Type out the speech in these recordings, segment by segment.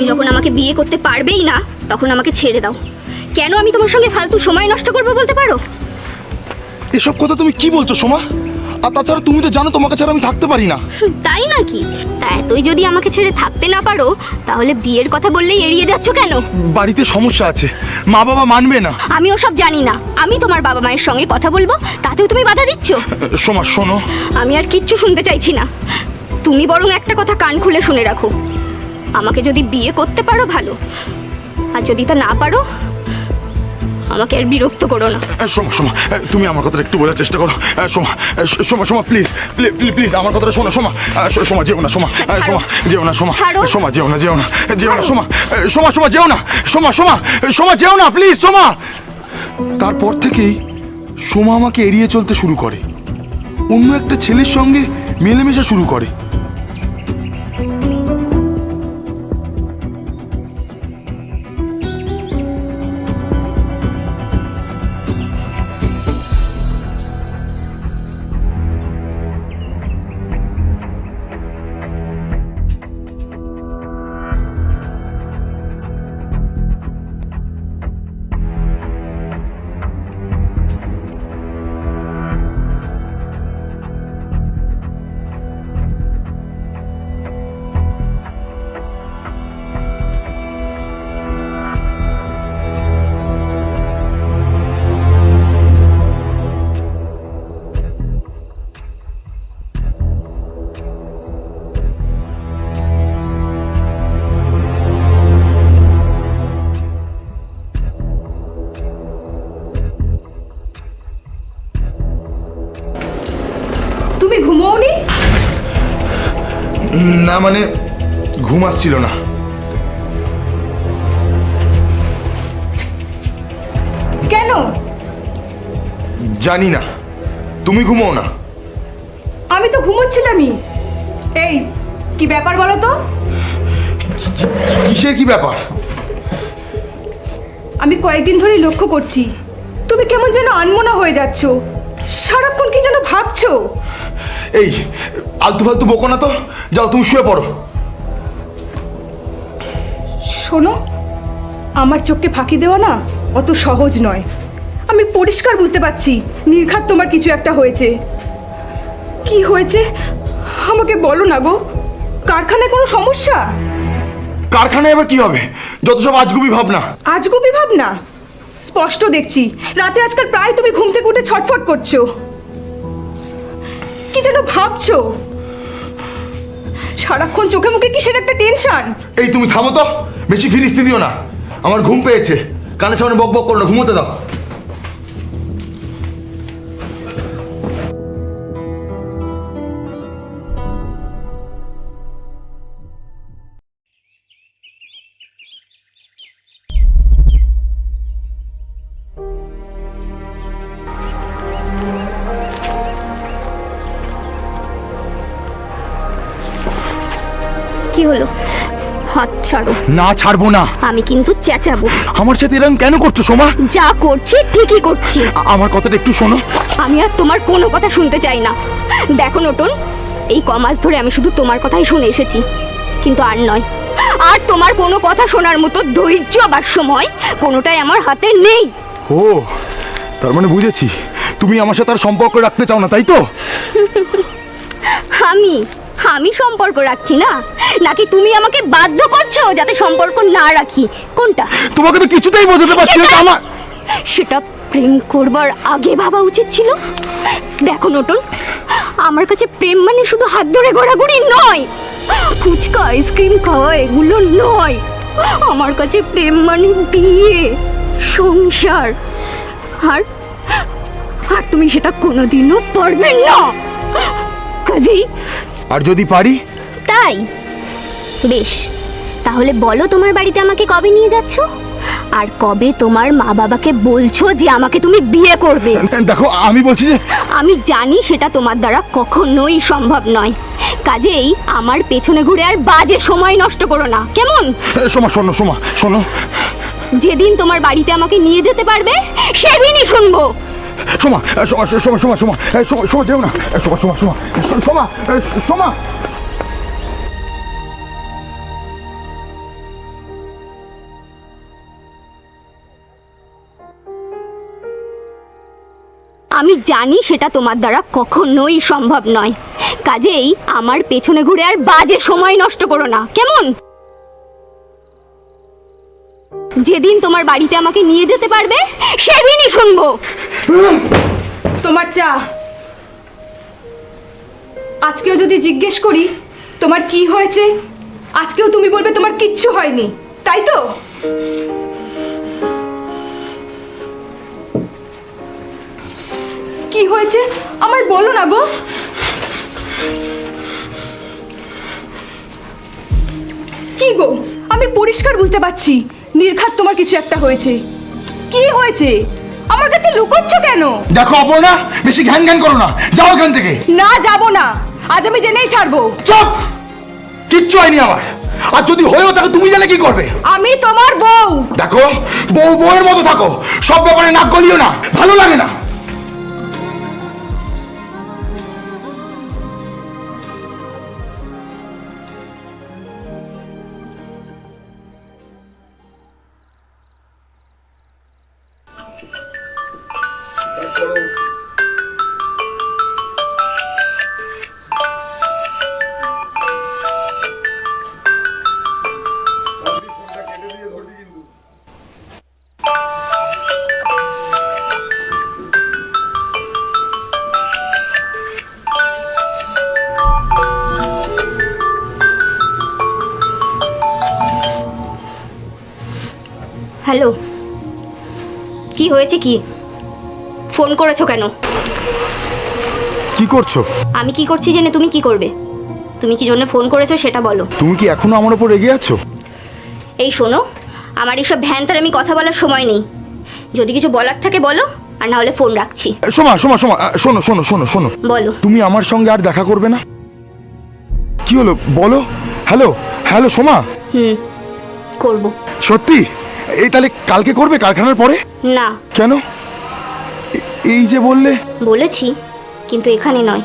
তুমি যখন আমাকে বিয়ে করতে পারবেই না তখন আমাকে ছেড়ে দাও। কেন আমি তোমার সঙ্গে ফালতু সময় নষ্ট করব বলতে পারো? এসব কথা তুমি কি বলছো সোমা? আর তাছাড়া তুমি তো জানো তোমাকে ছাড়া আমি থাকতে পারি না। তাই নাকি? তা এতই যদি আমাকে ছেড়ে থাকতে না পারো তাহলে বিয়ের কথা বললেই এড়িয়ে যাচ্ছ কেন? বাড়িতে সমস্যা আছে। মা বাবা মানবে না। আমি ওসব জানি না। আমি তোমার বাবা মায়ের সঙ্গে কথা বলব তাতেও তুমি বাধা দিচ্ছ? সোমা শোনো। আমি আর কিচ্ছু শুনতে চাইছি না। তুমি বরং একটা কথা কান খুলে শুনে রাখো। আমাকে যদি বিয়ে করতে পারো ভালো আর যদি তা না পারো আমাকে আর বিরক্ত করো না। সোমা সোমা তুমি আমার কথাটা একটু বোঝার চেষ্টা করো। সোমা সোমা সোমা প্লিজ প্লিজ আমার কথাটা শোনো সোমা সোমা যেও না সোমা সোমা যেও না সোমা। সোমা যেও না যেও না যেও না সোমা সোমা সোমা যেও না সোমা সোমা সোমা যেও না প্লিজ সোমা তারপর থেকেই সোমা আমাকে এড়িয়ে চলতে শুরু করে। অন্য একটা ছেলের সঙ্গে মেলামেশা শুরু করে। মানে ঘুম আসছিল না। কেন? জানি না। তুমি ঘুমোও না। আমি তো ঘুমোচ্ছিলামই। এই কি ব্যাপার বলো তো? কিসের কি ব্যাপার? আমি কয়েকদিন ধরেই লক্ষ্য করছি। তুমি কেমন যেন আনমনা হয়ে যাচ্ছ। সারাক্ষণ কি যেন ভাবছ? এই আলতু ফালতু বকো না তো। যাও তুমি শুয়ে পড়ো। শোনো আমার চোখকে ফাঁকি দেওয়া না অত সহজ নয়। আমি পরিষ্কার বুঝতে পারছি নির্ঘাত তোমার কিছু একটা হয়েছে। কি হয়েছে? আমাকে বলো না গো। কারখানায় কোনো সমস্যা? কারখানায় এবার কি হবে? যত সব আজগুবি ভাবনা। আজগুবি ভাবনা? স্পষ্ট দেখছি রাতে আজকাল প্রায় তুমি ঘুম থেকে উঠে ছটফট করছ। যেন ভাবছ? সারাক্ষণ চোখে মুখে কিসের একটা টেনশন এই তুমি থামো তো। বেশি ফিরিস্তি দিও না। আমার ঘুম পেয়েছে। কানে সামনে বক বক করো ঘুমোতে দাও। কি হলো? হাত ছাড়ো। না ছাড়বো না। আমি কিন্তু চেঁচাবো। আমার সাথে এরকম কেন করছ সোমা? যা করছি ঠিকই করছি। আমার কথাটা একটু শোনো। আমি আর তোমার কোনো কথা শুনতে চাই না। দেখো নটন এই কমাস ধরে আমি শুধু তোমার কথাই শুনে এসেছি। কিন্তু আর নয় আর তোমার কোনো কথা শোনার মতো ধৈর্য বা সময় কোনোটাই আমার হাতে নেই। ও তার মানে বুঝেছি। তুমি আমার সাথে আর সম্পর্ক রাখতে চাও না তাই তো? আমি আমি সম্পর্ক রাখছি না। নাকি তুমি আমাকে বাধ্য করছ যাতে সম্পর্ক না রাখি? কোনটা? তোমাকে তো কিছুতেই বোঝাতে পারছি না আমার সেটা প্রেম করবার আগে ভাবা উচিত ছিল। দেখো নটন আমার কাছে প্রেম মানে শুধু হাত ধরে ঘোরাঘুরি নয়। ফুচকা আইসক্রিম খাওয়া এগুলো নয়। আমার কাছে প্রেম মানে বিয়ে সংসার। আর আর তুমি সেটা কোনোদিনও পারবে না। কাজেই আর যদি পারি? তাই? বেশ তাহলে বলো তোমার বাড়িতে আমাকে কবে নিয়ে যাচ্ছ? আর কবে তোমার মা বাবাকে বলছো যে আমাকে তুমি বিয়ে করবে? দেখো আমি বলছি যে আমি জানি সেটা তোমার দ্বারা কখনোই সম্ভব নয়। কাজেই আমার পেছনে ঘুরে আর বাজে সময় নষ্ট করো না। কেমন? সোমা শোনো সোমা শোনো। যেদিন তোমার বাড়িতে আমাকে নিয়ে যেতে পারবে সেদিনই শুনব। সোমা সোমা সোমা সোমা সোমা সোমা যেও না। সোমা সোমা সোমা সোমা সোমা। আমি জানি সেটা তোমার দ্বারা কখনোই সম্ভব নয়। কাজেই আমার পেছনে ঘুরে আর বাজে সময় নষ্ট করো না। কেমন? যেদিন তোমার বাড়িতে আমাকে নিয়ে যেতে পারবে, সেদিনই শুনব। তোমার চা। আজকেও যদি জিজ্ঞেস করি, তোমার কি হয়েছে? আজকেও তুমি বলবে তোমার কিচ্ছু হয়নি। তাই তো? কি হয়েছে? আমায় বলো না গো। কি গো? আমি পরিষ্কার বুঝতে পারছি। নির্ঘাত তোমার কিছু একটা হয়েছে। কি হয়েছে? আমার কাছে লুকোচ্ছ কেন? দেখো অপর্ণা বেশি ঘ্যান ঘ্যান করো না। যাও এখান থেকে। না যাব না। আজ আমি জেনেই ছাড়বো। চুপ! কিচ্ছু হয়নি আমার। আর যদি হয়েও থাকে তুমি জানে কি করবে? আমি তোমার বউ। দেখো বউ বউয়ের মতো থাকো। সব ব্যাপারে নাক গলিও না। ভালো লাগে না। হ্যালো। কি হয়েছে কি? ফোন করেছ কেন? কি করছ? আমি কি করছি জেনে তুমি কি করবে? তুমি কি জন্য ফোন করেছ সেটা বলো। তুমি কি এখনও আমার উপর রেগে আছো? এই শোনো আমার এইসব ভ্যানতার আমি কথা বলার সময় নেই। যদি কিছু বলার থাকে বলো আর না হলে ফোন রাখছি। সোমা সোমা সোমা আহ, শোনো শোনো শোনো শোনো। বলো। তুমি আমার সঙ্গে আর দেখা করবে না? কি হলো? বলো। Hello hello Soma. হুম করব। সত্যি? এই তাহলে কালকে করবে কারখানার পরে? না। কেন? এই যে বললে। বলেছি কিন্তু এখানে নয়।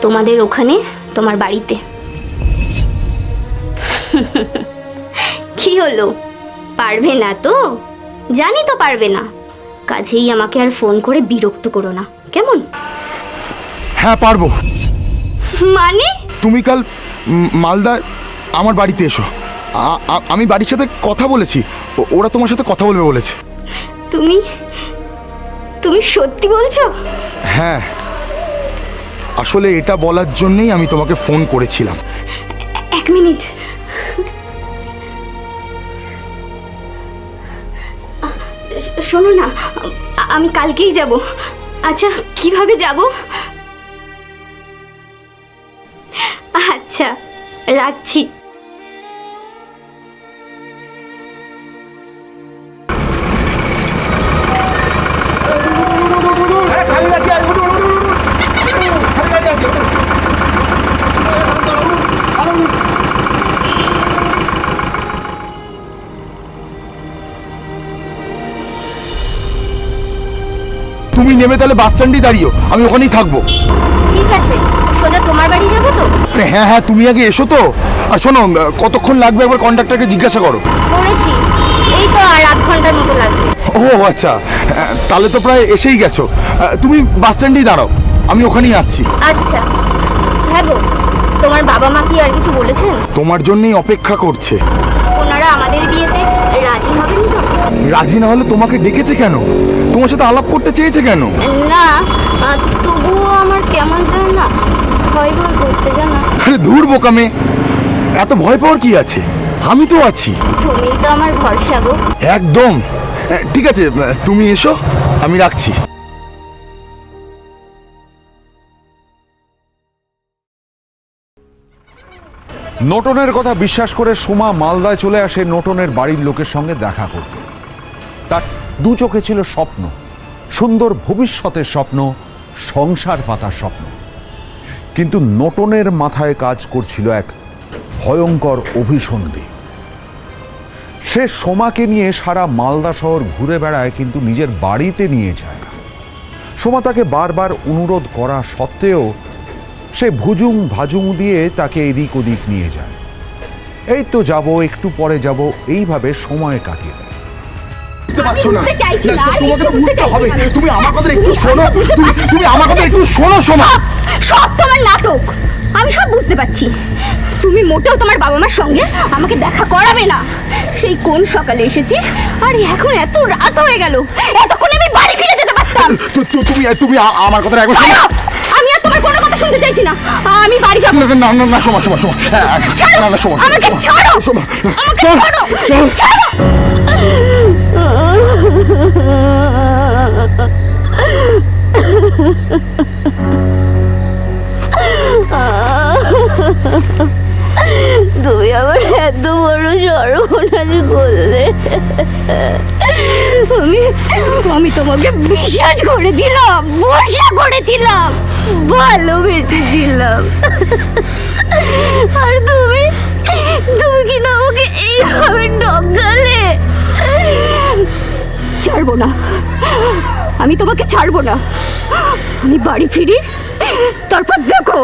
তোমাদের ওখানে তোমার বাড়িতে। কি হলো? পারবে না তো? জানি তো পারবে না। কাজেই আমাকে আর ফোন করে বিরক্ত করো না। কেমন? হ্যাঁ পারব। মানে? তুমি কাল মালদা আমার বাড়িতে এসো। আমি বাড়ির সাথে কথা বলেছি। ওরা তোমার সাথে কথা বলবে বলেছে। তুমি তুমি সত্যি বলছো? হ্যাঁ। আসলে এটা বলার জন্যই আমি তোমাকে ফোন করেছিলাম। এক মিনিট। শোনো না আমি কালকেই যাব। আচ্ছা কীভাবে যাব? আচ্ছা রাখছি। নেমে তাহলে বাস স্ট্যান্ডেই দাঁড়িও আমি ওখানেই থাকব। ঠিক আছে সোজা তোমার বাড়ি যাব তো? আরে হ্যাঁ হ্যাঁ তুমি আগে এসো তো। আর শোনো কতক্ষণ লাগবে একবার কন্ডাক্টরকে জিজ্ঞাসা করো? করেছি। এই তো আর আধ ঘণ্টার মতো লাগবে। ও আচ্ছা। তাহলে তো প্রায় এসেই গেছো। তুমি বাস স্ট্যান্ডেই দাঁড়াও আমি ওখানেই আসছি। আচ্ছা। হ্যাঁ গো তোমার বাবা মা কি আর কিছু বলেছেন? তোমার জন্যই অপেক্ষা করছে। ওনারা আমাদের বিয়েতে রাজি হবেন রাজি না হলে তোমাকে ডেকেছে কেন? তোমার সাথে আলাপ করতে চেয়েছে কেন? না তবুও আমার কেমন যেন না ভয় ভয় করছে জানো? আরে দূর বোকামে এত ভয় পাওয়ার কি আছে? আমি তো আছি। তুমি তো আমার ভরসা গো। একদম। ঠিক আছে তুমি এসো আমি রাখছি। নোটনের কথা বিশ্বাস করে সোমা মালদায় চলে আসে নোটনের বাড়ির লোকের সঙ্গে দেখা করতে। তার দু চোখে ছিল স্বপ্ন, সুন্দর ভবিষ্যতের স্বপ্ন, সংসার পাতার স্বপ্ন। কিন্তু নোটনের মাথায় কাজ করছিল এক ভয়ঙ্কর অভিসন্ধি। সে সোমাকে নিয়ে সারা মালদা শহর ঘুরে বেড়ায়, কিন্তু নিজের বাড়িতে নিয়ে যায় না। সোমা তাকে বারবার অনুরোধ করা সত্ত্বেও সে ভুজুং ভাজুং দিয়ে তাকে এদিক ওদিক নিয়ে যায়। এই তো যাব, একটু পরে যাব, এইভাবে সময় কাটিয়ে দেয়। বুঝতে পারছ না? তোমাকে তো বুঝতে হবে। তুমি আমার কথা একটু শোনো তুমি তুমি আমার কথা একটু শোনো সোমা। সব তোমার নাটক। আমি সব বুঝতে পারছি। তুমি মোটেও তোমার বাবা মার সঙ্গে আমাকে দেখা করাবে না। সেই কোন সকালে এসেছি? আর এখন এত রাত হয়ে গেল। এতক্ষণ আমি বাড়ি ফিরে যেতে পারতাম। তুমি তুমি আমার কথা একবার শোনো। আমি আর তোমার কোনো কথা শুনতে চাইছি না। আমি বাড়ি যাব। না না না না সোমা সোমা সোমা। হ্যাঁ, ছাড়ো! না না সোমা সোমা, আমাকে ছাড়ো! আমাকে ছাড়ো! ছাড়ো! এত বড় সর্বনাশ করলে আমি আমি তোমাকে বিশ্বাস করেছিলাম, ভরসা করেছিলাম, ভালোবেসেছিলাম। আর তুমি তুমি কি না আমাকে এইভাবে ডগালে ছাড়বো না। আমি তোমাকে ছাড়বো না। আমি বাড়ি ফিরি, তারপর দেখো।